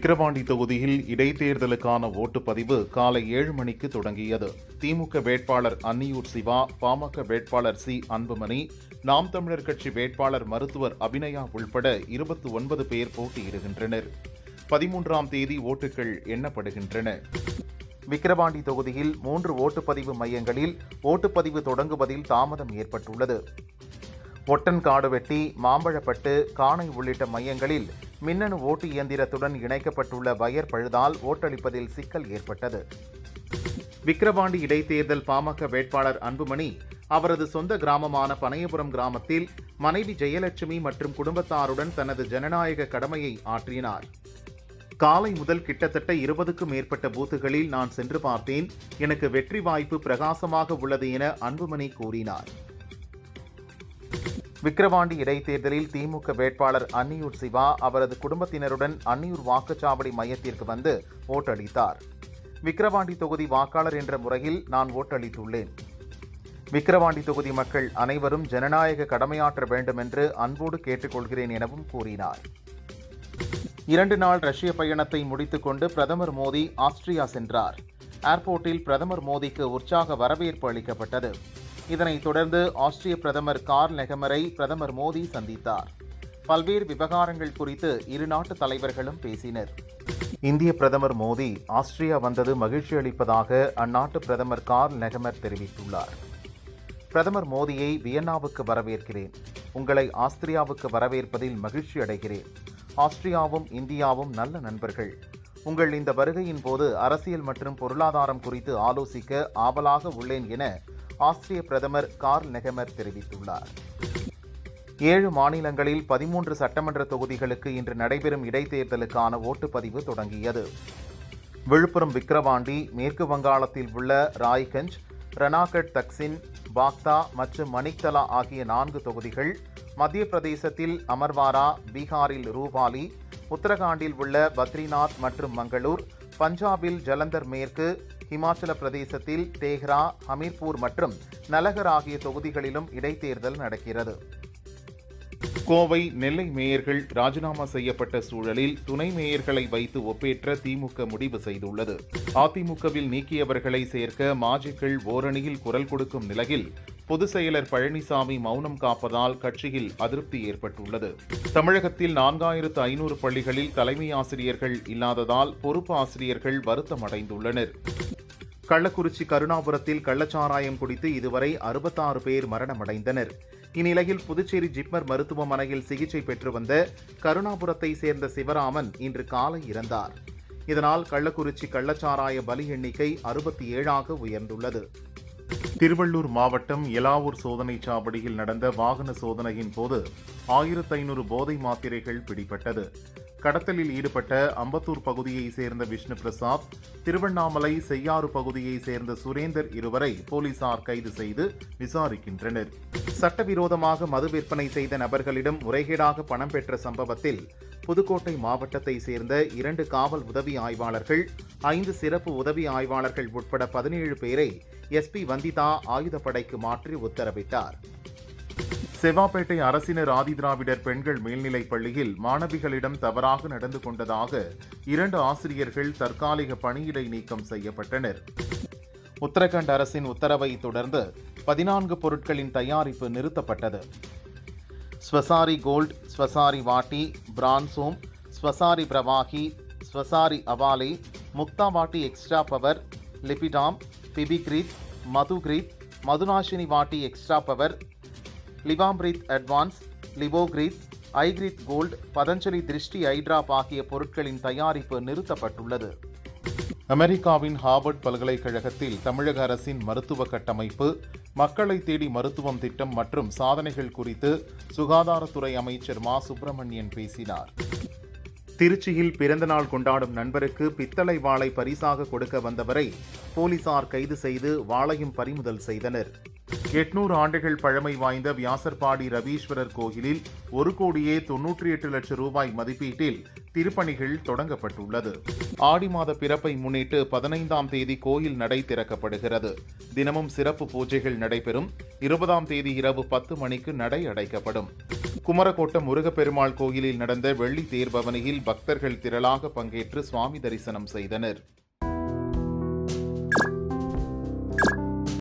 விக்கிரவாண்டி தொகுதியில் இடைத்தேர்தலுக்கான ஓட்டுப்பதிவு காலை ஏழு மணிக்கு தொடங்கியது. திமுக வேட்பாளர் அன்னியூர் சிவா பாமக வேட்பாளர் சி அன்புமணி நாம் தமிழர் கட்சி வேட்பாளர் மருத்துவர் அபிநயா உள்பட இருபத்தி ஒன்பது பேர் போட்டியிடுகின்றனர். பதிமூன்றாம் தேதி ஓட்டுகள் எண்ணப்படுகின்றன. விக்கிரவாண்டி தொகுதியில் மூன்று ஓட்டுப்பதிவு மையங்களில் ஓட்டுப்பதிவு தொடங்குவதில் தாமதம் ஏற்பட்டுள்ளது. ஒட்டன்காடு வெட்டி மாம்பழப்பட்டு காணை உள்ளிட்ட மையங்களில் மின்னணு ஓட்டு இயந்திரத்துடன் இணைக்கப்பட்டுள்ள வயர் பழுதால் ஓட்டளிப்பதில் சிக்கல் ஏற்பட்டது. விக்கிரவாண்டி இடைத்தேர்தல் பாமக வேட்பாளர் அன்புமணி அவரது சொந்த கிராமமான பனையபுரம் கிராமத்தில் மனைவி ஜெயலட்சுமி மற்றும் குடும்பத்தாருடன் தனது ஜனநாயக கடமையை ஆற்றினார். காலை முதல் கிட்டத்தட்ட இருபதுக்கும் மேற்பட்ட பூத்துகளில் நான் சென்று பார்த்தேன். எனக்கு வெற்றி வாய்ப்பு பிரகாசமாக உள்ளது என அன்புமணி கூறினார். விக்கிரவாண்டி இடைத்தேர்தலில் திமுக வேட்பாளர் அன்னியூர் சிவா அவரது குடும்பத்தினருடன் அன்னியூர் வாக்குச்சாவடி மையத்திற்கு வந்து ஓட்டளித்தார். விக்கிரவாண்டி தொகுதி வாக்காளர் என்ற முறையில் நான் ஓட்டளித்துள்ளேன். விக்கிரவாண்டி தொகுதி மக்கள் அனைவரும் ஜனநாயக கடமையாற்ற வேண்டும் என்று அன்போடு கேட்டுக்கொள்கிறேன் எனவும் கூறினார். இரண்டு நாள் ரஷ்ய பயணத்தை முடித்துக்கொண்டு பிரதமர் மோடி ஆஸ்திரியா சென்றார். ஏர்போர்ட்டில் பிரதமர் மோடிக்கு உற்சாக வரவேற்பு அளிக்கப்பட்டது. இதனைத் தொடர்ந்து ஆஸ்திரிய பிரதமர் கார்ல் நெகமரை பிரதமர் மோடி சந்தித்தார். பல்வேறு விவகாரங்கள் குறித்து இரு நாட்டு தலைவர்களும் பேசினர். இந்திய பிரதமர் மோடி ஆஸ்திரியா வந்தது மகிழ்ச்சி அளிப்பதாக அந்நாட்டு பிரதமர் கார்ல் நெகமர் தெரிவித்துள்ளார். பிரதமர் மோடியை வியன்னாவுக்கு வரவேற்கிறேன். உங்களை ஆஸ்திரியாவுக்கு வரவேற்பதில் மகிழ்ச்சி அடைகிறேன். ஆஸ்திரியாவும் இந்தியாவும் நல்ல நண்பர்கள். உங்கள் இந்த வருகையின் போது அரசியல் மற்றும் பொருளாதாரம் குறித்து ஆலோசிக்க ஆவலாக உள்ளேன் என ஆஸ்திரிய பிரதமர் கார்ல் நெகமர் தெரிவித்துள்ளார். ஏழு மாநிலங்களில் பதிமூன்று சட்டமன்ற தொகுதிகளுக்கு இன்று நடைபெறும் இடைத்தேர்தலுக்கான ஓட்டுப்பதிவு தொடங்கியது. விழுப்புரம் விக்கிரவாண்டி மேற்கு வங்காளத்தில் உள்ள ராய்கஞ்ச் ரனாகட் தக்சின் பாக்தா மற்றும் மணிக்தலா ஆகிய நான்கு தொகுதிகள் மத்திய பிரதேசத்தில் அமர்வாரா பீகாரில் ரூபாலி உத்தரகாண்டில் உள்ள பத்ரிநாத் மற்றும் மங்களூர் பஞ்சாபில் ஜலந்தர் மேற்கு ஹிமாச்சல பிரதேசத்தில் தேஹ்ரா ஹமீர்பூர் மற்றும் நலகர் ஆகிய தொகுதிகளிலும் இடைத்தேர்தல் நடக்கிறது. கோவை நெல்லை மேயர்கள் ராஜினாமா செய்யப்பட்ட சூழலில் துணை மேயர்களை வைத்து ஒப்பேற்ற திமுக முடிவு செய்துள்ளது. அதிமுகவில் நீக்கியவர்களை சேர்க்க மாஜிக்கள் ஓரணியில் குரல் கொடுக்கும் நிலையில் பொதுச் செயலர் பழனிசாமி மௌனம் காப்பதால் கட்சியில் அதிருப்தி ஏற்பட்டுள்ளது. தமிழகத்தில் நான்காயிரத்து ஐநூறு பள்ளிகளில் தலைமை ஆசிரியர்கள் இல்லாததால் பொறுப்பு ஆசிரியர்கள் வருத்தம் அடைந்துள்ளனர் கள்ளக்குறிச்சி கருணாபுரத்தில் கள்ளச்சாராயம் குடித்து இதுவரை அறுபத்தாறு பேர் மரணமடைந்தனர். இந்நிலையில் புதுச்சேரி ஜிப்மர் மருத்துவமனையில் சிகிச்சை பெற்று வந்த கருணாபுரத்தை சேர்ந்த சிவராமன் இன்று காலை இறந்தார். இதனால் கள்ளக்குறிச்சி கள்ளச்சாராய பலி எண்ணிக்கை அறுபத்தி ஏழாக உயர்ந்துள்ளது. திருவள்ளூர் மாவட்டம் எலாவூர் சோதனை சாவடியில் நடந்த வாகன சோதனையின் போது ஆயிரத்து ஐநூறு போதை மாத்திரைகள் பிடிபட்டது. கடத்தலில் ஈடுபட்ட அம்பத்தூர் பகுதியை சேர்ந்த விஷ்ணு பிரசாத் திருவண்ணாமலை செய்யாறு பகுதியை சேர்ந்த சுரேந்தர் இருவரை போலீசார் கைது செய்து விசாரிக்கின்றனர். சட்டவிரோதமாக மது விற்பனை செய்த நபர்களிடம் முறைகேடாக பணம் பெற்ற சம்பவத்தில் புதுக்கோட்டை மாவட்டத்தை சேர்ந்த இரண்டு காவல் உதவி ஆய்வாளர்கள் ஐந்து சிறப்பு உதவி ஆய்வாளர்கள் உட்பட பதினேழு பேரை எஸ்பி வந்திதா ஆயுதப்படைக்கு மாற்றி உத்தரவிட்டார். செவ்வாப்பேட்டை அரசினர் ஆதிதிராவிடர் பெண்கள் மேல்நிலைப் பள்ளியில் மாணவிகளிடம் தவறாக நடந்து கொண்டதாக இரண்டு ஆசிரியர்கள் தற்காலிக பணியிடை நீக்கம் செய்யப்பட்டனர். உத்தரகண்ட் அரசின் உத்தரவை தொடர்ந்து பதினான்கு பொருட்களின் தயாரிப்பு நிறுத்தப்பட்டது. ஸ்வசாரி கோல்ட் ஸ்வசாரி வாட்டி பிரான்சோம் ஸ்வசாரி பிரவாகி ஸ்வசாரி அவாலே முக்தா வாட்டி extra power லிபிடாம் BPgrit Madhugrit Madhunashini Vati extra power Livamrit advance Livogrit Eyegrit gold Patanjali Drishti eye drop ஆகிய பொருட்களின் தயாரிப்பு நிறுத்தப்பட்டுள்ளது. அமெரிக்காவின் ஹார்வர்ட் பல்கலைக்கழகத்தில் தமிழக அரசின் மருத்துவ கட்டமைப்பு மக்களை தேடி மருத்துவம் திட்டம் மற்றும் சாதனைகள் குறித்து சுகாதாரத்துறை அமைச்சர் மா. சுப்பிரமணியன் பேசினார். திருச்சியில் பிறந்தநாள் கொண்டாடும் நண்பருக்கு பித்தளை வாளை பரிசாக கொடுக்க வந்தவரை போலீசார் கைது செய்து வாளையும் பறிமுதல் செய்தனர். எட்நூறு ஆண்டுகள் பழமை வாய்ந்த வியாசர்பாடி ரவீஸ்வரர் கோயிலில் ஒரு கோடியே தொன்னூற்றி எட்டு லட்சம் ரூபாய் மதிப்பீட்டில் திருப்பணிகள் தொடங்கப்பட்டுள்ளது. ஆடி மாத பிறப்பை முன்னிட்டு பதினைந்தாம் தேதி கோயில் நடை திறக்கப்படுகிறது. தினமும் சிறப்பு பூஜைகள் நடைபெறும். இருபதாம் தேதி இரவு பத்து மணிக்கு நடை அடைக்கப்படும். குமரக்கோட்டம் முருகப்பெருமாள் கோயிலில் நடந்த வெள்ளி தேர்பவனியில் பக்தர்கள் திரளாக பங்கேற்று சுவாமி தரிசனம் செய்தனர்.